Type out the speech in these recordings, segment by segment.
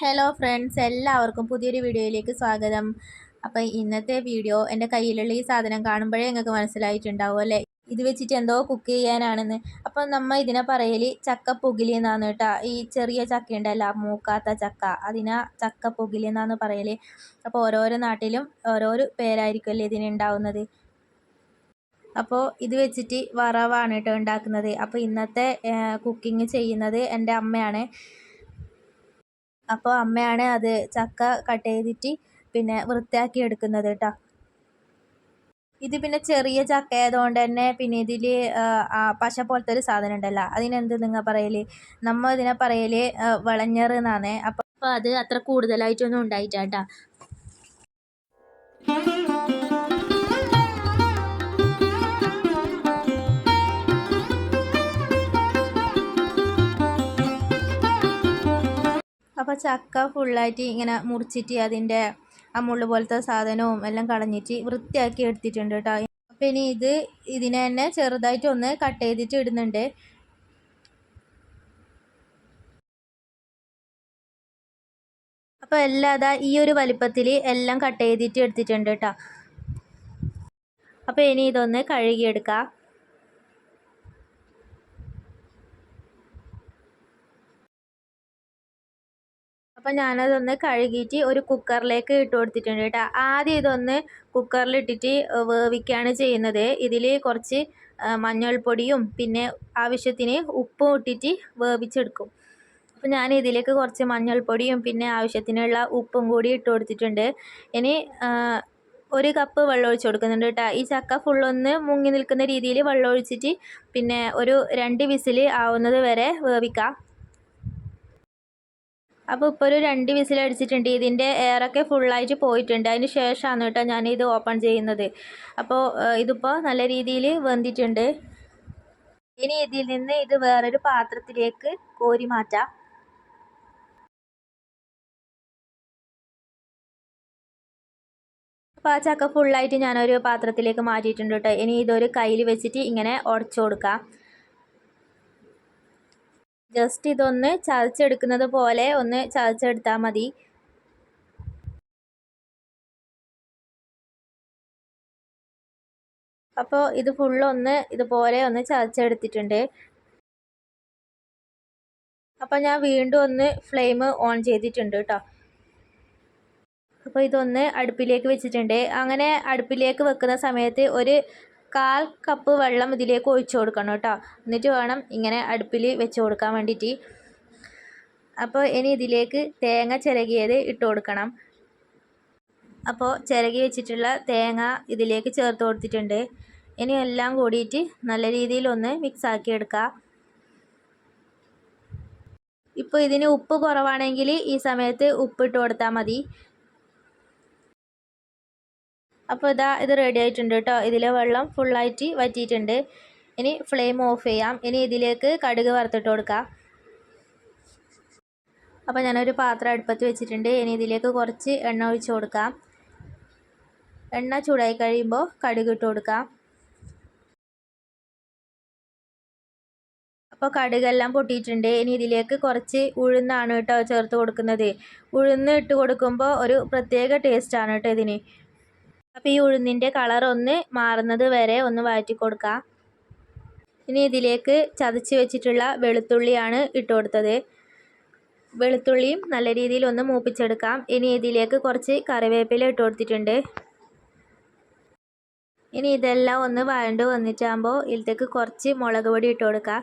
Hello friends എല്ലാവർക്കും പുതിയൊരു വീഡിയോയിലേക്ക് സ്വാഗതം. അപ്പോൾ ഇന്നത്തെ വീഡിയോ എന്റെ കയ്യിലുള്ള ഈ സാധനം കാണുമ്പോഴേ നിങ്ങൾക്ക് മനസ്സിലായിട്ടുണ്ടാവും അല്ലേ? ഇത് വെച്ചിട്ട് എന്തോ കുക്ക് ചെയ്യാനാണെന്ന്. അപ്പം നമ്മൾ ഇതിനെ പറയൽ ചക്ക പുകിലി എന്നാണ് കേട്ടോ. ഈ ചെറിയ ചക്ക ഉണ്ടല്ലോ മൂക്കാത്ത ചക്ക. അതിനെ ചക്ക പുകിലി എന്നാണ് പറയൽ അപ്പോൾ ഓരോരോ നാട്ടിലും ഓരോരോ പേരായിരിക്കുമല്ലേ ഇതിനുണ്ടാവുന്നത് അപ്പോൾ ഇത് വെച്ചിട്ട് വറവാണ് കേട്ടോ ഉണ്ടാക്കുന്നത്. അപ്പോൾ ഇന്നത്തെ കുക്കിംഗ് ചെയ്യുന്നത് എന്റെ അമ്മയാണ്. അപ്പോൾ അമ്മയാണ് അത് ചക്ക കട്ട് ചെയ്തിട്ട് പിന്നെ വൃത്തിയാക്കി എടുക്കുന്നത് കേട്ടോ ഇത് പിന്നെ ചെറിയ ചക്ക ആയതുകൊണ്ട് തന്നെ പിന്നെ ഇതിൽ പശ പോലത്തെ ഒരു സാധനം ഉണ്ടല്ലോ. അതിനെന്ത് നിങ്ങൾ പറയൽ നമ്മൾ ഇതിനെ പറയൽ വിളഞ്ഞറ് എന്നാണ്. അപ്പോൾ അത് അത്ര കൂടുതലായിട്ടൊന്നും ഉണ്ടായിട്ടാ അപ്പോൾ ചക്ക ഫുള്ളായിട്ട് ഇങ്ങനെ മുറിച്ചിട്ട് അതിന്റെ ആ മുള്ളു പോലത്തെ സാധനവും എല്ലാം കളഞ്ഞിട്ട് വൃത്തിയാക്കി എടുത്തിട്ടുണ്ട് കേട്ടോ. അപ്പോൾ ഇനി ഇത് ഇതിനെ തന്നെ ചെറുതായിട്ട് ഒന്ന് കട്ട് ചെയ്തിട്ട് ഇടുന്നുണ്ട്. അപ്പോൾ എല്ലാം അതാ ഈ ഒരു വലിപ്പത്തിൽ എല്ലാം കട്ട് ചെയ്തിട്ട് എടുത്തിട്ടുണ്ട് കേട്ടോ. അപ്പോൾ ഇനി ഇതൊന്ന് കഴുകിയെടുക്കാം. അപ്പം ഞാനതൊന്ന് കഴുകിയിട്ട് ഒരു കുക്കറിലേക്ക് ഇട്ട് കൊടുത്തിട്ടുണ്ട് കേട്ടോ. ആദ്യം ഇതൊന്ന് കുക്കറിലിട്ടിട്ട് വേവിക്കുകയാണ് ചെയ്യുന്നത്. ഇതിൽ കുറച്ച് മഞ്ഞൾപ്പൊടിയും പിന്നെ ആവശ്യത്തിന് ഉപ്പും ഇട്ടിട്ട് വേവിച്ചെടുക്കും. അപ്പം ഞാൻ ഇതിലേക്ക് കുറച്ച് മഞ്ഞൾപ്പൊടിയും പിന്നെ ആവശ്യത്തിനുള്ള ഉപ്പും കൂടി ഇട്ട് കൊടുത്തിട്ടുണ്ട്. ഇനി ഒരു കപ്പ് വെള്ളം ഒഴിച്ച് കൊടുക്കുന്നുണ്ട് കേട്ടോ. ഈ ചക്ക ഫുള്ളൊന്ന് മുങ്ങി നിൽക്കുന്ന രീതിയിൽ വെള്ളം ഒഴിച്ചിട്ട് പിന്നെ ഒരു രണ്ട് വിസിൽ ആവുന്നത് വരെ വേവിക്കാം. അപ്പോൾ ഇപ്പോൾ ഒരു രണ്ട് വിസിൽ അടിച്ചിട്ടുണ്ട്. ഇതിന്റെ എയറൊക്കെ ഫുള്ളായിട്ട് പോയിട്ടുണ്ട്. അതിന് ശേഷമാണ് കേട്ടോ ഞാനിത് ഓപ്പൺ ചെയ്യുന്നത്. അപ്പോൾ ഇതിപ്പോൾ നല്ല രീതിയിൽ വെന്തിട്ടുണ്ട്. ഇനി ഇതിൽ നിന്ന് ഇത് വേറൊരു പാത്രത്തിലേക്ക് കോരി മാറ്റാം. അപ്പോൾ ആ ചക്ക ഫുള്ളായിട്ട് ഞാനൊരു പാത്രത്തിലേക്ക് മാറ്റിയിട്ടുണ്ട് കേട്ടോ. ഇനി ഇതൊരു കയ്യിൽ വെച്ചിട്ട് ഇങ്ങനെ ഉടച്ചു കൊടുക്കാം. ജസ്റ്റ് ഇതൊന്ന് ചതച്ചെടുക്കുന്നത് പോലെ ഒന്ന് ചതച്ചെടുത്താൽ മതി. അപ്പോൾ ഇത് ഫുള്ളൊന്ന് ഇതുപോലെ ഒന്ന് ചതച്ചെടുത്തിട്ടുണ്ട്. അപ്പോൾ ഞാൻ വീണ്ടും ഒന്ന് ഫ്ലെയിം ഓൺ ചെയ്തിട്ടുണ്ട് കേട്ടോ അപ്പോൾ ഇതൊന്ന് അടുപ്പിലേക്ക് വെച്ചിട്ടുണ്ട്. അങ്ങനെ അടുപ്പിലേക്ക് വെക്കുന്ന സമയത്ത് ഒരു കാൽ കപ്പ് വെള്ളം ഇതിലേക്ക് ഒഴിച്ച് കൊടുക്കണം കേട്ടോ. എന്നിട്ട് വേണം ഇങ്ങനെ അടുപ്പിൽ വെച്ച് കൊടുക്കാൻ വേണ്ടിയിട്ട്. അപ്പോൾ ഇനി ഇതിലേക്ക് തേങ്ങ ചിരകിയത് ഇട്ട് കൊടുക്കണം. അപ്പോൾ ചിരകി വെച്ചിട്ടുള്ള തേങ്ങ ഇതിലേക്ക് ചേർത്ത് കൊടുത്തിട്ടുണ്ട്. ഇനി എല്ലാം കൂടിയിട്ട് നല്ല രീതിയിൽ ഒന്ന് മിക്സ് ആക്കി എടുക്കുക ഇപ്പോൾ ഇതിന് ഉപ്പ് കുറവാണെങ്കിൽ ഈ സമയത്ത് ഉപ്പ് ഇട്ട് കൊടുത്താൽ മതി. അപ്പോൾ ഇതാ ഇത് റെഡി ആയിട്ടുണ്ട് കേട്ടോ. ഇതിലെ വെള്ളം ഫുള്ളായിട്ട് വറ്റിയിട്ടുണ്ട്. ഇനി ഫ്ലെയിം ഓഫ് ചെയ്യാം. ഇനി ഇതിലേക്ക് കടുക് വറുത്തിട്ട് കൊടുക്കാം. അപ്പോൾ ഞാനൊരു പാത്രം അടുപ്പത്ത് വെച്ചിട്ടുണ്ട്. ഇനി ഇതിലേക്ക് കുറച്ച് എണ്ണ ഒഴിച്ച് കൊടുക്കാം. എണ്ണ ചൂടായി കഴിയുമ്പോൾ കടുക് ഇട്ട് കൊടുക്കാം. അപ്പോൾ കടുകെല്ലാം പൊട്ടിയിട്ടുണ്ട്. ഇനി ഇതിലേക്ക് കുറച്ച് ഉഴുന്നാണ് കേട്ടോ ചേർത്ത് കൊടുക്കുന്നത്. ഉഴുന്ന് ഇട്ട് കൊടുക്കുമ്പോൾ ഒരു പ്രത്യേക ടേസ്റ്റാണ് കേട്ടോ ഇതിന്. അപ്പോൾ ഈ ഉഴുന്നിന്റെ കളർ ഒന്ന് മാറുന്നത് വരെ ഒന്ന് വഴറ്റി കൊടുക്കാം. ഇനി ഇതിലേക്ക് ചതച്ച് വെച്ചിട്ടുള്ള വെളുത്തുള്ളിയാണ് ഇട്ട് കൊടുത്തത്. വെളുത്തുള്ളിയും നല്ല രീതിയിൽ ഒന്ന് മൂപ്പിച്ചെടുക്കാം. ഇനി ഇതിലേക്ക് കുറച്ച് കറിവേപ്പില ഇട്ട് കൊടുത്തിട്ടുണ്ട്. ഇനി ഇതെല്ലാം ഒന്ന് വഴണ്ട് വന്നിട്ടാകുമ്പോൾ ഇതിലേക്ക് കുറച്ച് മുളക് പൊടി ഇട്ട് കൊടുക്കുക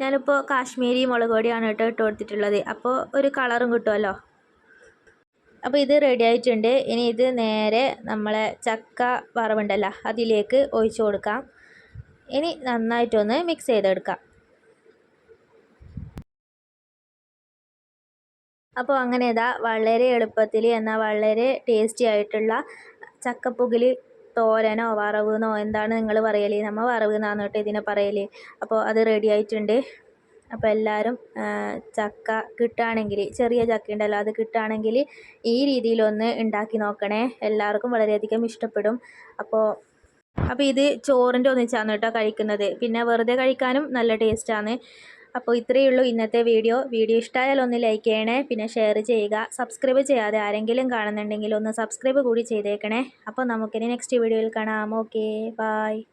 ഞാനിപ്പോൾ കാശ്മീരി മുളക് പൊടിയാണ് കേട്ടോ ഇട്ട് കൊടുത്തിട്ടുള്ളത്. അപ്പോൾ ഒരു കളറും കിട്ടുമല്ലോ? അപ്പോൾ ഇത് റെഡി ആയിട്ടുണ്ട്. ഇനി ഇത് നേരെ നമ്മളെ ചക്ക വറവുണ്ടല്ലോ അതിലേക്ക് ഒഴിച്ചു കൊടുക്കാം. ഇനി നന്നായിട്ടൊന്ന് മിക്സ് ചെയ്തെടുക്കാം. അപ്പോൾ അങ്ങനെ ഇതാ വളരെ എളുപ്പത്തിൽ എന്നാൽ വളരെ ടേസ്റ്റി ആയിട്ടുള്ള ചക്കപ്പുകിൽ തോരനോ വറവെന്നോ എന്താണ് നിങ്ങൾ പറയൽ നമ്മൾ വറവ് എന്നാണ് കേട്ടോ ഇതിനെ പറയൽ അപ്പോൾ അത് റെഡി ആയിട്ടുണ്ട്. അപ്പോൾ എല്ലാവരും ചക്ക കിട്ടുകയാണെങ്കിൽ ചെറിയ ചക്ക ഉണ്ടല്ലോ അത് കിട്ടുകയാണെങ്കിൽ ഈ രീതിയിലൊന്ന് ഉണ്ടാക്കി നോക്കണേ. എല്ലാവർക്കും വളരെയധികം ഇഷ്ടപ്പെടും. അപ്പോൾ അപ്പോൾ ഇത് ചോറിന്റെ ഒന്നിച്ചാണ് കേട്ടോ കഴിക്കുന്നത്. പിന്നെ വെറുതെ കഴിക്കാനും നല്ല ടേസ്റ്റാണ്. അപ്പോൾ ഇത്രയേ ഉള്ളൂ ഇന്നത്തെ വീഡിയോ. വീഡിയോ ഇഷ്ടമായാൽ ഒന്ന് ലൈക്ക് ചെയ്യണേ പിന്നെ ഷെയർ ചെയ്യുക. സബ്സ്ക്രൈബ് ചെയ്യാതെ ആരെങ്കിലും കാണുന്നുണ്ടെങ്കിൽ ഒന്ന് സബ്സ്ക്രൈബ് കൂടി ചെയ്തേക്കണേ. അപ്പോൾ നമുക്കിനി നെക്സ്റ്റ് വീഡിയോയിൽ കാണാം. Okay bye